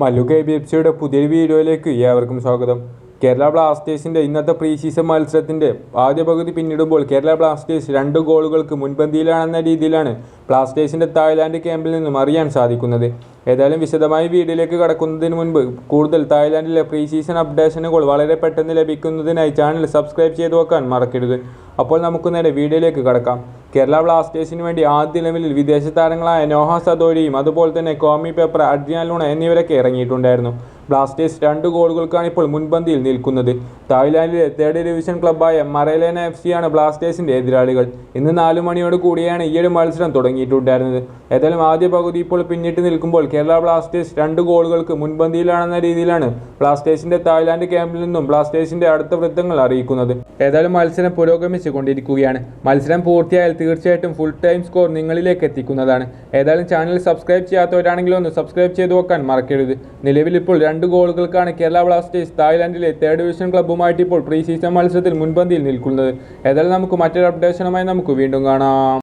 Mallu K B F സിയുടെ പുതിയൊരു വീഡിയോയിലേക്ക് ഏവർക്കും സ്വാഗതം. കേരള ബ്ലാസ്റ്റേഴ്സിന്റെ ഇന്നത്തെ പ്രീ സീസൺ മത്സരത്തിന്റെ ആദ്യ പകുതി പിന്നിടുമ്പോൾ കേരള ബ്ലാസ്റ്റേഴ്സ് രണ്ട് ഗോളുകൾക്ക് മുൻപന്തിയിലാണെന്ന രീതിയിലാണ് ബ്ലാസ്റ്റേഴ്സിന്റെ തായ്ലാന്റ് ക്യാമ്പിൽ നിന്നും അറിയാൻ സാധിക്കുന്നത്. ഏതായാലും വിശദമായി വീഡിയോയിലേക്ക് കടക്കുന്നതിന് മുൻപ് കൂടുതൽ തായ്ലാന്റിലെ പ്രീ സീസൺ അപ്ഡേഷനുകൾ വളരെ പെട്ടെന്ന് ലഭിക്കുന്നതിനായി ചാനൽ സബ്സ്ക്രൈബ് ചെയ്തു വെക്കാൻ മറക്കരുത്. അപ്പോൾ നമുക്ക് നേരെ വീഡിയോയിലേക്ക് കടക്കാം. കേരള ബ്ലാസ്റ്റേഴ്സിന് വേണ്ടി ആദ്യ ലെവലിൽ വിദേശ താരങ്ങളായ നോഹ സദോരിയും അതുപോലെ തന്നെ കോമി പേപ്പർ അഡ്രിയാൻ ലൂണ എന്നിവരൊക്കെ ഇറങ്ങിയിട്ടുണ്ടായിരുന്നു. ബ്ലാസ്റ്റേഴ്സ് രണ്ട് ഗോളുകൾക്കാണ് ഇപ്പോൾ മുൻപന്തിയിൽ നിൽക്കുന്നത്. തായ്ലാൻഡിലെ തേർഡ് ഡിവിഷൻ ക്ലബ്ബായ മറേലേന എഫ് സിയാണ് ബ്ലാസ്റ്റേഴ്സിന്റെ എതിരാളികൾ. ഇന്ന് നാലു മണിയോട് കൂടിയാണ് ഈയൊരു മത്സരം തുടങ്ങിയിട്ടുണ്ടായിരുന്നത്. ഏതായാലും ആദ്യ പകുതി ഇപ്പോൾ പിന്നിട്ട് നിൽക്കുമ്പോൾ കേരള ബ്ലാസ്റ്റേഴ്സ് രണ്ട് ഗോളുകൾക്ക് മുൻപന്തിയിലാണെന്ന രീതിയിലാണ് ബ്ലാസ്റ്റേഴ്സിന്റെ തായ്ലാന്റ് ക്യാമ്പിൽ നിന്നും ബ്ലാസ്റ്റേഴ്സിന്റെ അടുത്ത വൃത്തങ്ങൾ അറിയിക്കുന്നത്. ഏതായാലും മത്സരം പുരോഗമിച്ചു കൊണ്ടിരിക്കുകയാണ് മത്സരം പൂർത്തിയായാൽ തീർച്ചയായിട്ടും ഫുൾ ടൈം സ്കോർ നിങ്ങളിലേക്ക് എത്തിക്കുന്നതാണ്. ഏതായാലും ചാനൽ സബ്സ്ക്രൈബ് ചെയ്യാത്തവരാണെങ്കിലും ഒന്ന് സബ്സ്ക്രൈബ് ചെയ്ത് വെക്കാൻ മറക്കരുത്. നിലവിൽ ഇപ്പോൾ രണ്ട് ഗോളുകൾക്കാണ് കേരള ബ്ലാസ്റ്റേഴ്സ് തായ്ലാൻഡിലെ തേർഡ് ഡിവിഷൻ ക്ലബ്ബുമായിട്ട് ഇപ്പോൾ പ്രീ സീസൺ മത്സരത്തിൽ മുൻപന്തിയിൽ നിൽക്കുന്നത്. ഏതായാലും നമുക്ക് മറ്റൊരു അപ്ഡേഷനുമായി നമുക്ക് വീണ്ടും കാണാം.